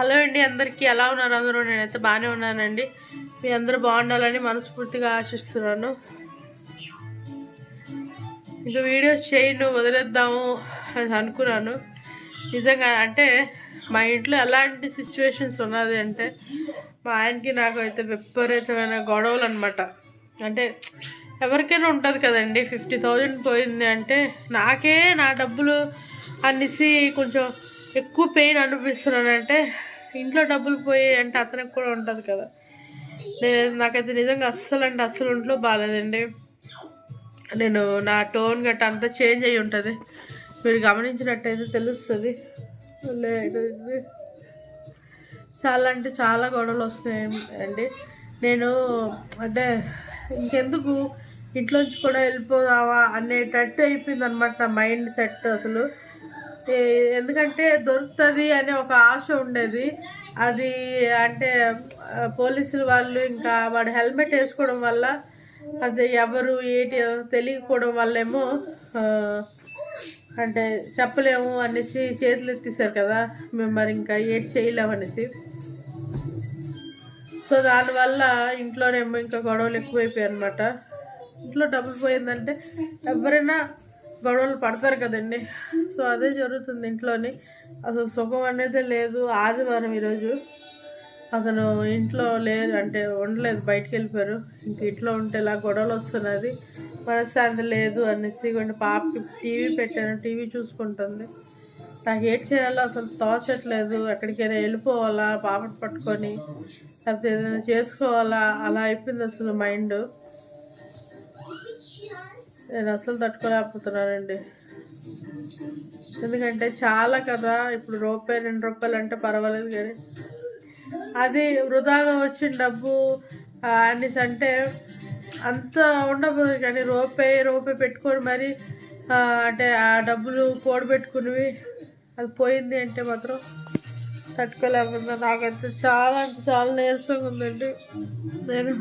Hello అండి అందరికీ ఎలా ఉన్నారు అందరూ? నేనైతే బాగానే ఉన్నానండి. మీ అందరూ బాగుండాలని మనస్ఫూర్తిగా ఆశిస్తున్నాను. ఇంకా వీడియోస్ చేయను వదిలేద్దాము అని అనుకున్నాను. నిజంగా అంటే మా ఇంట్లో ఎలాంటి సిచ్యువేషన్స్ ఉన్నది అంటే మా ఆయనకి నాకు అయితే విపరీతమైన గొడవలు అనమాట అంటే ఎవరికైనా ఉంటుంది కదండి ఫిఫ్టీ థౌజండ్ పోయింది అంటే నాకే నా డబ్బులు అనేసి కొంచెం ఎక్కువ పెయిన్ అనిపిస్తున్నానంటే ఇంట్లో డబ్బులు పోయి అంటే అతనికి కూడా ఉంటుంది కదా. నేను నాకైతే నిజంగా అస్సలు అంటే అస్సలు ఒంట్లో బాగాలేదండి నేను నా టోన్ గట్ట అంతా చేంజ్ అయ్యి ఉంటుంది. మీరు గమనించినట్టయితే తెలుస్తుంది. లేదు. చాలా అంటే చాలా గొడవలు వస్తున్నాయి అండి నేను అంటే ఇంకెందుకు? ఇంట్లోంచి కూడా వెళ్ళిపోదావా? అనేటట్టు అయిపోయింది అనమాట నా మైండ్ సెట్ అసలు. ఎందుకంటే దొరుకుతుంది అనే ఒక ఆశ ఉండేది. అది అంటే పోలీసులు వాళ్ళు ఇంకా వాడు హెల్మెట్ వేసుకోవడం వల్ల అది ఎవరు ఏంటి తెలియకపోవడం వల్లేమో ఏమో అంటే చెప్పలేము అనేసి చేతులు ఎత్తేసారు కదా. మేము మరి ఇంకా ఏం చేయలేము అనేసి. సో దానివల్ల ఇంట్లోనేమో ఇంకా గొడవలు ఎక్కువైపోయాయి అనమాట ఇంట్లో డబ్బులు పోయిందంటే ఎవరైనా గొడవలు పడతారు కదండి. సో అదే జరుగుతుంది ఇంట్లోని. అసలు సుఖం అనేది లేదు. ఆదివారం ఈరోజు అతను ఇంట్లో లేరు అంటే ఉండలేదు బయటికి వెళ్ళిపోయారు. ఇంక ఇంట్లో ఉంటే ఇలా గొడవలు వస్తున్నది. మనశ్శాంతి లేదు అనేసి కొన్ని పాపకి టీవీ పెట్టాను టీవీ చూసుకుంటుంది. నాకు ఏం చేయాలో అసలు తోచట్లేదు. ఎక్కడికైనా వెళ్ళిపోవాలా పాపను పట్టుకొని లేకపోతే ఏదైనా చేసుకోవాలా అలా అయిపోయింది అసలు మైండ్. నేను అసలు తట్టుకోలేకపోతున్నానండి. ఎందుకంటే చాలా కదా ఇప్పుడు రూపాయి రెండు రూపాయలు అంటే పర్వాలేదు కానీ అది వృధాగా వచ్చిన డబ్బు అనేసి అంటే అంత ఉండబోదు కానీ రూపాయి రూపాయి పెట్టుకొని మరి అంటే ఆ డబ్బులు కూడబెట్టుకునివి అది పోయింది అంటే మాత్రం తట్టుకోలేకపోతున్నా. నాకైతే చాలా అంటే చాలా నీరసంగా ఉందండి. నేను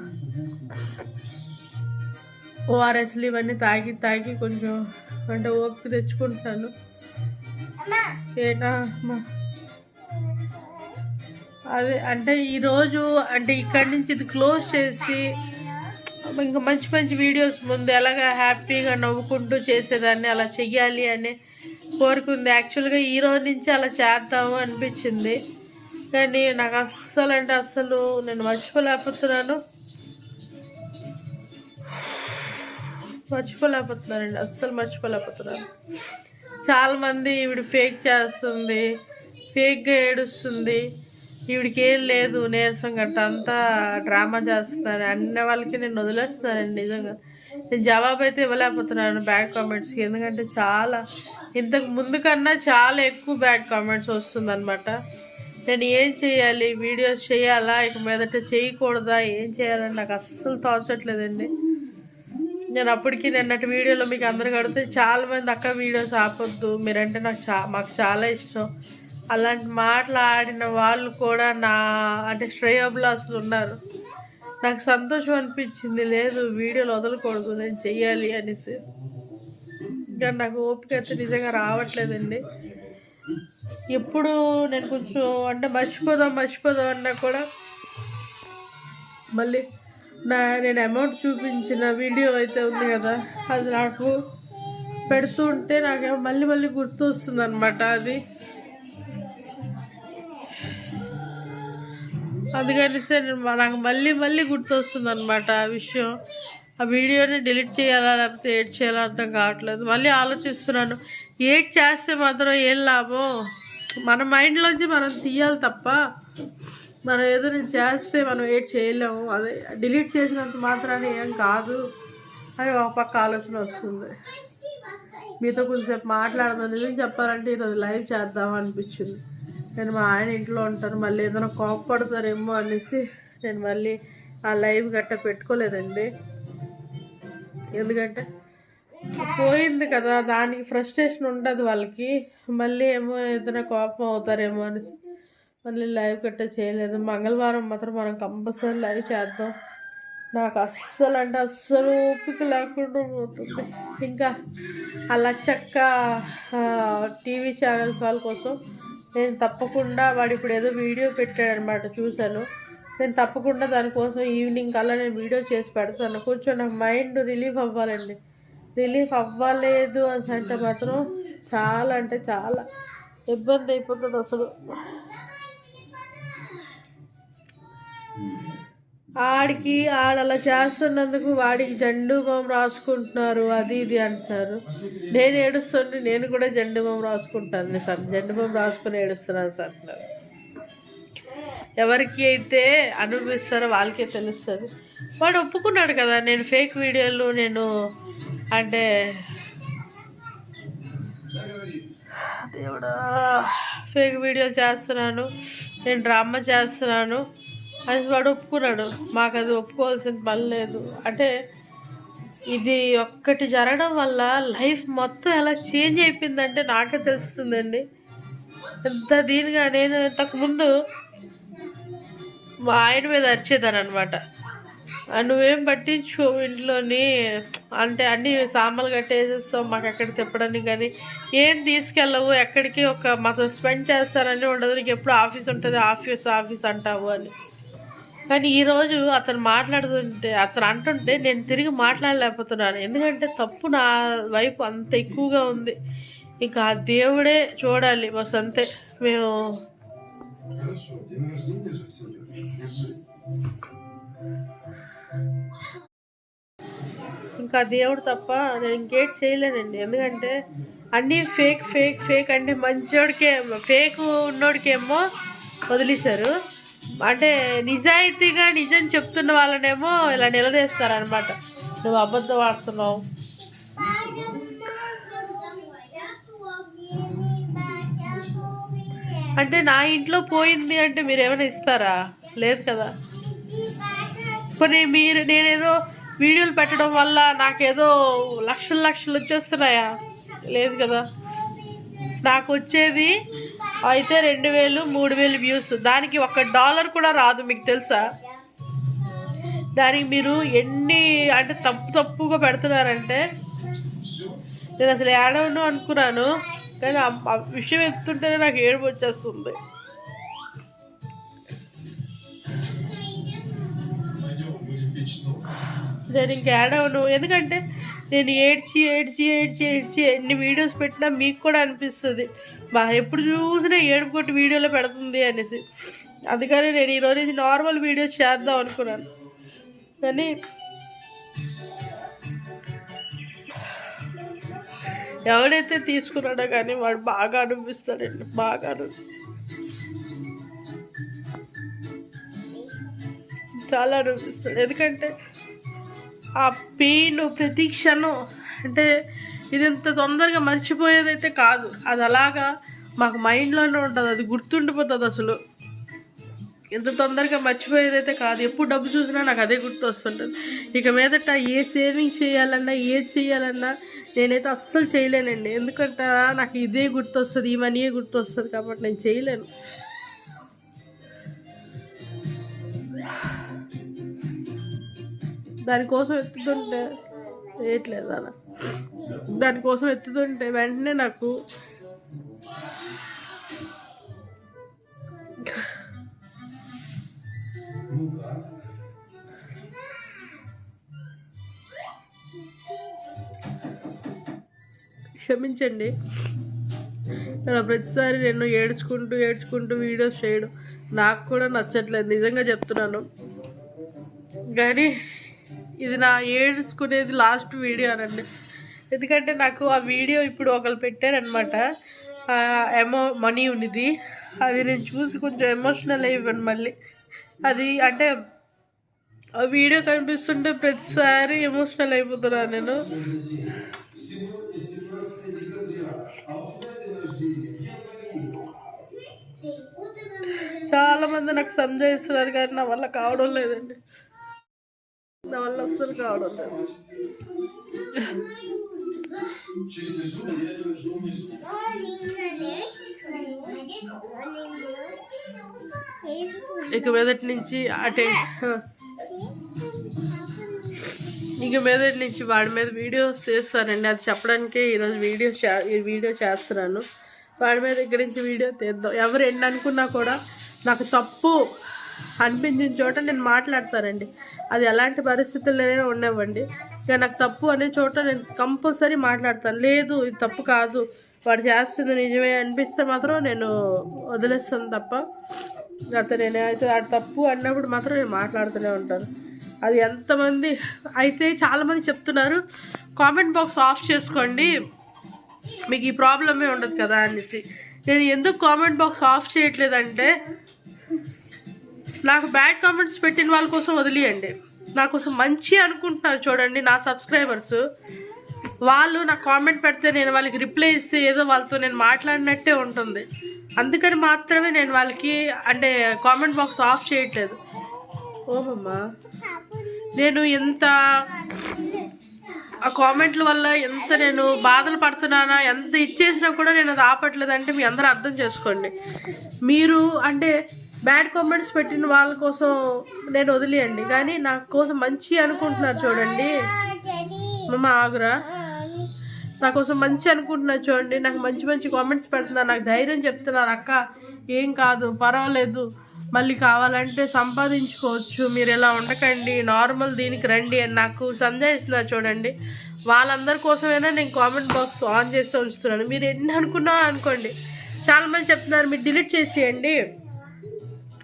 ఓఆర్ఎస్లు ఇవన్నీ తాగి తాగి కొంచెం అంటే ఓపిక తెచ్చుకుంటాను. ఏనా అదే అంటే ఈరోజు అంటే ఇక్కడి నుంచి ఇది క్లోజ్ చేసి ఇంకా మంచి మంచి వీడియోస్ ముందు ఎలాగ హ్యాపీగా నవ్వుకుంటూ చేసేదాన్ని అలా చెయ్యాలి అని కోరుకుంది యాక్చువల్గా ఈ రోజు నుంచి అలా చేద్దాము అనిపించింది. కానీ నాకు అస్సలు అంటే అస్సలు నేను మర్చిపోలేకపోతున్నాను. మర్చిపోలేకపోతున్నానండి అస్సలు మర్చిపోలేకపోతున్నారు. చాలామంది ఈవిడ ఫేక్ చేస్తుంది ఫేక్గా ఏడుస్తుంది ఈవిడికి ఏం లేదు నీరసం గట్ట అంతా డ్రామా చేస్తున్నాను అన్న వాళ్ళకి నేను వదిలేస్తున్నానండి నిజంగా. నేను జవాబు అయితే ఇవ్వలేకపోతున్నాను బ్యాడ్ కామెంట్స్కి ఎందుకంటే చాలా ఇంతకు ముందు కన్నా చాలా ఎక్కువ బ్యాడ్ కామెంట్స్ వస్తుందన్నమాట. నేను ఏం చేయాలి? వీడియోస్ చేయాలా? ఇక మీదట చేయకూడదా? ఏం చేయాలని నాకు అస్సలు తోచట్లేదండి. నేను అప్పటికి నిన్నటి వీడియోలో మీకు అందరూ కడితే చాలా మంది అక్క వీడియోస్ ఆపొద్దు. మీరంటే నాకు చా మాకు చాలా ఇష్టం. అలాంటి మాటలు ఆడిన వాళ్ళు కూడా నా అంటే శ్రేయోభిలాసులు ఉన్నారు. నాకు సంతోషం అనిపించింది. లేదు వీడియోలు వదలకూడదు. నేను చెయ్యాలి అనేసి. ఇంకా నాకు ఓపిక అయితే నిజంగా రావట్లేదండి. ఎప్పుడు నేను కొంచెం అంటే మర్చిపోదాం మర్చిపోదాం అన్నా కూడా మళ్ళీ నా నేను అమౌంట్ చూపించిన వీడియో అయితే ఉంది కదా అది నాకు పెడుతూ ఉంటే నాకు మళ్ళీ మళ్ళీ గుర్తు వస్తుంది అనమాట అది. అందుకని నేను నాకు మళ్ళీ మళ్ళీ గుర్తు వస్తుంది అనమాట ఆ విషయం. ఆ వీడియోని డిలీట్ చేయాలా లేకపోతే ఏడ్ చేయాలా అర్థం కావట్లేదు. మళ్ళీ ఆలోచిస్తున్నాను ఏడ్ చేస్తే మాత్రం ఏం లాభం? మన మైండ్లోంచి మనం తీయాలి తప్ప. మనం ఏదైనా చేస్తే మనం ఏడ్ చేయలేము. అదే డిలీట్ చేసినంత మాత్రాన్ని ఏం కాదు అని ఒక పక్క ఆలోచన వస్తుంది. మీతో కొంచెంసేపు మాట్లాడదాం. నిజం చెప్పాలంటే ఈరోజు లైవ్ చేద్దాం అనిపించింది. నేను మా ఆయన ఇంట్లో ఉంటాను. మళ్ళీ ఏదైనా కోపపడతారేమో అనేసి నేను మళ్ళీ ఆ లైవ్ గట్ట పెట్టుకోలేదండి. ఎందుకంటే పోయింది కదా దానికి ఫ్రస్ట్రేషన్ ఉండదు వాళ్ళకి. మళ్ళీ ఏమో ఏదైనా కోపం అవుతారేమో అనేసి. మళ్ళీ లైవ్ గట్ట చేయలేదు. మంగళవారం మాత్రం మనం కంపల్సరీ లైవ్ చేద్దాం. నాకు అస్సలు అంటే అస్సలు ఓపిక లేకుండా పోతుంది. ఇంకా ఆ లచ్చక్క టీవీ ఛానల్స్ వాళ్ళ కోసం నేను తప్పకుండా వాడు ఇప్పుడు ఏదో వీడియో పెట్టాడనమాట చూశాను. నేను తప్పకుండా దానికోసం ఈవినింగ్ కల్లా నేను వీడియో చేసి పెడతాను. కొంచెం నాకు మైండ్ రిలీఫ్ అవ్వాలండి. రిలీఫ్ అవ్వలేదు అని అంటే మాత్రం చాలా అంటే చాలా ఇబ్బంది అయిపోతుంది అసలు. ఆడికి ఆడలా చేస్తున్నందుకు వాడికి జండు బాం రాసుకుంటున్నారు అది ఇది అంటున్నారు. నేను ఏడుస్తుంటే నేను కూడా జండు బాం రాసుకుంటాను సార్ జండు బాం రాసుకుని ఏడుస్తున్నాను సార్ అంటున్నారు. ఎవరికి అయితే అనుభవిస్తారో వాళ్ళకే తెలుస్తుంది. వాడు ఒప్పుకున్నాడు కదా నేను ఫేక్ వీడియోలు నేను అంటే దేవుడా ఫేక్ వీడియోలు చేస్తున్నాను నేను డ్రామా చేస్తున్నాను. అని వాడు ఒప్పుకున్నాడు. మాకు అది ఒప్పుకోవాల్సిన పని లేదు. అంటే ఇది ఒక్కటి జరగడం వల్ల లైఫ్ మొత్తం ఎలా చేంజ్ అయిపోయిందంటే నాకే తెలుస్తుందండి. ఎంత దీనిగా నేను ఇంతకుముందు మా ఆయన మీద అరిచేదాను అనమాట నువ్వేం పట్టించు ఇంట్లోని. అంటే అన్ని సామాన్లు కట్టేసేస్తావు మాకు ఎక్కడ తిప్పడానికి కానీ. ఏం తీసుకెళ్ళవు ఎక్కడికి ఒక మాతో స్పెండ్ చేస్తారని ఉండదు. నీకు ఎప్పుడు ఆఫీస్ ఉంటుంది ఆఫీస్ ఆఫీస్ అంటావు అని. కానీ ఈరోజు అతను మాట్లాడుతుంటే అతను అంటుంటే నేను తిరిగి మాట్లాడలేకపోతున్నాను. ఎందుకంటే తప్పు నా వైపు అంత ఎక్కువగా ఉంది. ఇంకా ఆ దేవుడే చూడాలి బస్ అంతే. మేము ఇంకా దేవుడు తప్ప నేను ఇంకేట్ చేయలేనండి. ఎందుకంటే అన్నీ ఫేక్ ఫేక్ ఫేక్ అంటే మంచోడికే ఫేక్ ఉన్నోడికేమో వదిలేశారు. అంటే నిజాయితీగా నిజం చెప్తున్న వాళ్ళనేమో ఇలా నిలదీస్తారనమాట నువ్వు అబద్ధం ఆడుతున్నావు. అంటే నా ఇంట్లో పోయింది అంటే మీరు ఏమైనా ఇస్తారా? లేదు కదా. కొన్ని మీరు నేనేదో వీడియోలు పెట్టడం వల్ల నాకేదో లక్షలు లక్షలు వచ్చేస్తున్నాయా? లేదు కదా. నాకు వచ్చేది అయితే రెండు వేలు మూడు వేలు వ్యూస్ దానికి ఒక డాలర్ కూడా రాదు మీకు తెలుసా? దానికి మీరు ఎన్ని అంటే తప్పు తప్పుగా పెడుతున్నారంటే నేను అసలు ఏడవను అనుకున్నాను కానీ ఆ- విషయం ఎత్తుంటేనే నాకు ఏడుపు వచ్చేస్తుంది. నేను ఇంక ఏడవను ఎందుకంటే నేను ఏడ్చి ఏడ్చి ఏడ్చి ఏడ్చి ఎన్ని వీడియోస్ పెట్టినా మీకు కూడా అనిపిస్తుంది. బా ఎప్పుడు చూసినా ఏడుపుకొట్టి వీడియోలో పెడుతుంది అనేసి. అందుకని నేను ఈరోజు నుంచి నార్మల్ వీడియోస్ చేద్దాం అనుకున్నాను. కానీ ఎవడైతే తీసుకున్నాడో కానీ వాడు బాగా అనిపిస్తాడండి. బాగా అనిపిస్తాడు. చాలా అనిపిస్తుంది ఎందుకంటే ఆ పెయిన్ ప్రతి క్షణం అంటే ఇది ఇంత తొందరగా మర్చిపోయేదైతే కాదు. అది అలాగా మాకు మైండ్లోనే ఉంటుంది. అది గుర్తుండిపోతుంది అసలు. ఎంత తొందరగా మర్చిపోయేదైతే కాదు. ఎప్పుడు డబ్బు చూసినా నాకు అదే గుర్తు వస్తుంటుంది ఇక మీదట ఏ సేవింగ్ చేయాలన్నా ఏది చేయాలన్నా నేనైతే అస్సలు చేయలేనండి. ఎందుకంటే నాకు ఇదే గుర్తు వస్తుంది ఈ మనీయే గుర్తు వస్తుంది కాబట్టి నేను చేయలేను. దానికోసం ఎత్తుతుంటే వేయట్లేదు అలా. దానికోసం ఎత్తుతుంటే వెంటనే నాకు క్షమించండి. ఇలా ప్రతిసారి నేను ఏడ్చుకుంటూ ఏడ్చుకుంటూ వీడియోస్ చేయడం నాకు కూడా నచ్చట్లేదు. నిజంగా చెప్తున్నాను. కానీ ఇది నా ఏడ్చుకునేది లాస్ట్ వీడియో అనండి. ఎందుకంటే నాకు ఆ వీడియో ఇప్పుడు ఒకరు పెట్టారనమాట ఎమో మనీ ఉన్నది. అది నేను చూసి కొంచెం ఎమోషనల్ అయిపోయాను మళ్ళీ. అది అంటే ఆ వీడియో కనిపిస్తుంటే ప్రతిసారి ఎమోషనల్ అయిపోతున్నా నేను. చాలామంది నాకు సంజయిస్తున్నారు కానీ నా వల్ల కావడం లేదండి. కావడం. ఇక మీదటి నుంచి అటే ఇక మీదటి నుంచి వాడి మీద వీడియోస్ చేస్తానండి అది చెప్పడానికే ఈరోజు వీడియో ఈ వీడియో చేస్తున్నాను. వాడి మీద దగ్గర నుంచి వీడియో తీద్దాం. ఎవరు ఎండనుకున్నా అనుకున్నా కూడా నాకు తప్పు అనిపించిన చోట నేను మాట్లాడతానండి. అది ఎలాంటి పరిస్థితుల్లోనే ఉండేవ్వండి ఇక నాకు తప్పు అనే చోట నేను కంపల్సరీ మాట్లాడతాను. లేదు ఇది తప్పు కాదు. వాడు చేస్తుంది నిజమే అనిపిస్తే మాత్రం నేను వదిలేస్తాను తప్ప. గత నేనైతే వాడు తప్పు అన్నప్పుడు మాత్రం నేను మాట్లాడుతూనే ఉంటాను. అది ఎంతమంది అయితే చాలామంది చెప్తున్నారు కామెంట్ బాక్స్ ఆఫ్ చేసుకోండి. మీకు ఈ ప్రాబ్లమే ఉండదు కదా అనేసి. నేను ఎందుకు కామెంట్ బాక్స్ ఆఫ్ చేయట్లేదంటే నాకు బ్యాడ్ కామెంట్స్ పెట్టిన వాళ్ళ కోసం వదిలేయండి. నా కోసం మంచి అనుకుంటున్నారు చూడండి నా సబ్స్క్రైబర్స్ వాళ్ళు నాకు కామెంట్ పెడితే నేను వాళ్ళకి రిప్లై ఇస్తే ఏదో వాళ్ళతో నేను మాట్లాడినట్టే ఉంటుంది. అందుకని మాత్రమే నేను వాళ్ళకి అంటే కామెంట్ బాక్స్ ఆఫ్ చేయట్లేదు. ఓమమ్మా నేను ఎంత ఆ కామెంట్ల వల్ల ఎంత నేను బాధలు పడుతున్నానా ఎంత ఇచ్చేసినా కూడా నేను అది ఆపట్లేదు అంటే మీ అందరూ అర్థం చేసుకోండి. మీరు అంటే బ్యాడ్ కామెంట్స్ పెట్టిన వాళ్ళ కోసం నేను వదిలేయండి. కానీ నా కోసం మంచి అనుకుంటున్నారు చూడండి. మమ్మ ఆగురా. నా కోసం మంచి అనుకుంటున్నారు చూడండి. నాకు మంచి మంచి కామెంట్స్ పెడుతున్నారు. నాకు ధైర్యం చెప్తున్నారు. అక్క ఏం కాదు పర్వాలేదు. మళ్ళీ కావాలంటే సంపాదించుకోవచ్చు. మీరు ఇలా ఉండకండి. నార్మల్ దీనికి రండి అని నాకు సందేహిస్తున్నారు చూడండి. వాళ్ళందరి కోసమైనా నేను కామెంట్ బాక్స్ ఆన్ చేసి ఉంచుతున్నాను. మీరు ఎన్ని అనుకున్నా అనుకోండి. చాలామంది చెప్తున్నారు మీరు డిలీట్ చేసేయండి.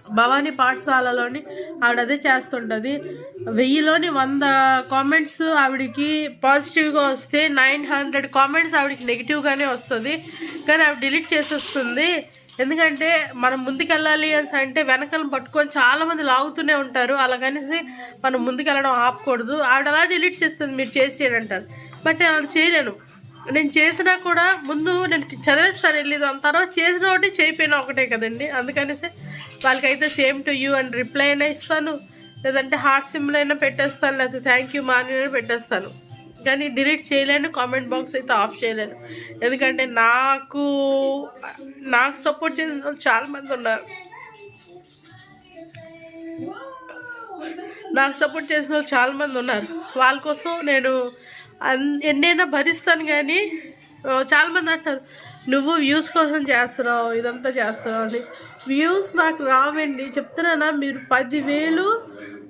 భవానీ పాఠశాలలోని ఆవిడ అదే చేస్తుంటుంది. వెయ్యిలోని వంద కామెంట్స్ ఆవిడకి పాజిటివ్గా వస్తే నైన్ హండ్రెడ్ కామెంట్స్ ఆవిడకి నెగిటివ్గానే వస్తుంది. కానీ ఆవిడ డిలీట్ చేసేస్తుంది. ఎందుకంటే మనం ముందుకెళ్ళాలి అని అంటే వెనకాలను పట్టుకొని చాలామంది లాగుతూనే ఉంటారు. అలాగనేసి మనం ముందుకెళ్ళడం ఆపకూడదు. ఆవిడ అలా డిలీట్ చేస్తుంది. మీరు చేసేయండి అంటారు. బట్ నేను అలా చేయలేను. నేను చేసినా కూడా ముందు నేను చదివేస్తాను వెళ్ళేది దాని చేసిన ఒకటి చేయిపోయినా ఒకటే కదండి. అందుకనేసి వాళ్ళకైతే సేమ్ టు యూ అని రిప్లై అయినా ఇస్తాను. లేదంటే హార్ట్ సింబల్ అయినా పెట్టేస్తాను. లేకపోతే థ్యాంక్ యూ మాని పెట్టేస్తాను. కానీ డిలీట్ చేయలేను. కామెంట్ బాక్స్ అయితే ఆఫ్ చేయలేను. ఎందుకంటే నాకు నాకు సపోర్ట్ చేసిన వాళ్ళు చాలామంది ఉన్నారు. నాకు సపోర్ట్ చేసిన వాళ్ళు చాలామంది ఉన్నారు. వాళ్ళ కోసం నేను ఎన్నైనా భరిస్తాను కానీ చాలామంది అంటారు నువ్వు వ్యూస్ కోసం చేస్తున్నావు ఇదంతా చేస్తున్నావు అని. వ్యూస్ నాకు రావండి. చెప్తున్నానా మీరు పదివేలు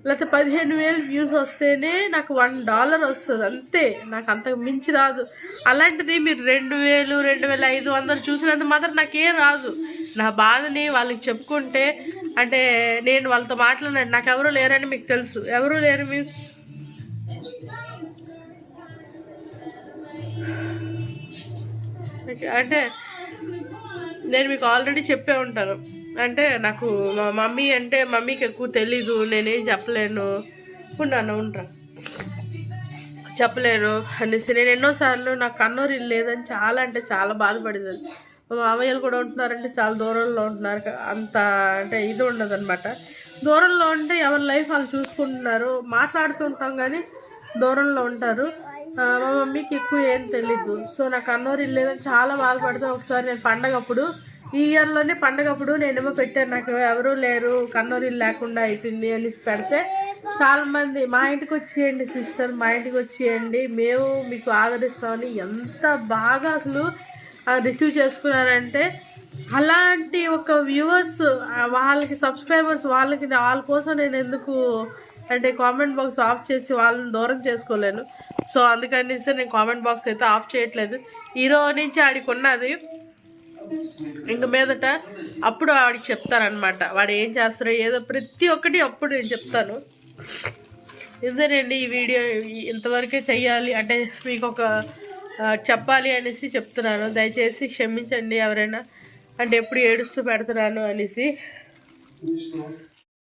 లేకపోతే పదిహేను వేలు వ్యూస్ వస్తేనే నాకు వన్ డాలర్ వస్తుంది. అంతే. నాకు అంతకు మించి రాదు. అలాంటిది మీరు రెండు వేలు రెండు వేల ఐదు వందలు చూసినంత మాత్రం నాకేం రాదు. నా బాధని వాళ్ళకి చెప్పుకుంటే అంటే నేను వాళ్ళతో మాట్లాడినాను నాకు ఎవరు లేరని మీకు తెలుసు. ఎవరు లేరు మీకు అంటే నేను మీకు ఆల్రెడీ చెప్పే ఉంటాను. అంటే నాకు మా మమ్మీ అంటే మమ్మీకి ఎక్కువ తెలీదు నేనేం చెప్పలేను. ఉన్నాను ఉండరా. చెప్పలేను అనేసి నేను ఎన్నోసార్లు నాకు కన్నూరు లేదని చాలా అంటే చాలా బాధపడేది. మా మామయ్యలు కూడా ఉంటున్నారంటే చాలా దూరంలో ఉంటున్నారు. అంత అంటే ఇది ఉండదు దూరంలో ఉంటే ఎవరి లైఫ్ వాళ్ళు చూసుకుంటున్నారు. మాట్లాడుతుంటాం కానీ దూరంలో ఉంటారు. మా మమ్మీకి ఎక్కువ ఏం తెలీదు. సో నాకు అన్నోరు ఇల్లేదని చాలా బాధపడతాం ఒకసారి నేను పండగప్పుడు ఈ ఇయర్లోనే పండగప్పుడు నేనేమో పెట్టాను. నాకు ఎవరూ లేరు. కన్నూరు ఇల్లు లేకుండా అయిపోయింది అనేసి పెడితే చాలామంది మా ఇంటికి వచ్చేయండి సిస్టర్ మా ఇంటికి వచ్చేయండి. మేము మీకు ఆదరిస్తామని ఎంత బాగా అసలు రిసీవ్ చేసుకున్నారంటే అలాంటి ఒక వ్యూవర్స్ వాళ్ళకి సబ్స్క్రైబర్స్ వాళ్ళకి వాళ్ళ కోసం నేను ఎందుకు అంటే కామెంట్ బాక్స్ ఆఫ్ చేసి వాళ్ళని దూరం చేసుకోలేను. సో అందుకని సార్ నేను కామెంట్ బాక్స్ అయితే ఆఫ్ చేయట్లేదు. ఈరోజు నుంచి ఆడికి ఉన్నది ఇంక మీదట అప్పుడు ఆడికి చెప్తారనమాట వాడు ఏం చేస్తారో ఏదో ప్రతి ఒక్కటి అప్పుడు నేను చెప్తాను. ఇదేనండి ఈ వీడియో ఇంతవరకే చెయ్యాలి అంటే మీకు ఒక చెప్పాలి అనేసి చెప్తున్నాను. దయచేసి క్షమించండి ఎవరైనా. అంటే ఎప్పుడు ఏడుస్తూ పెడుతున్నాను అనేసి.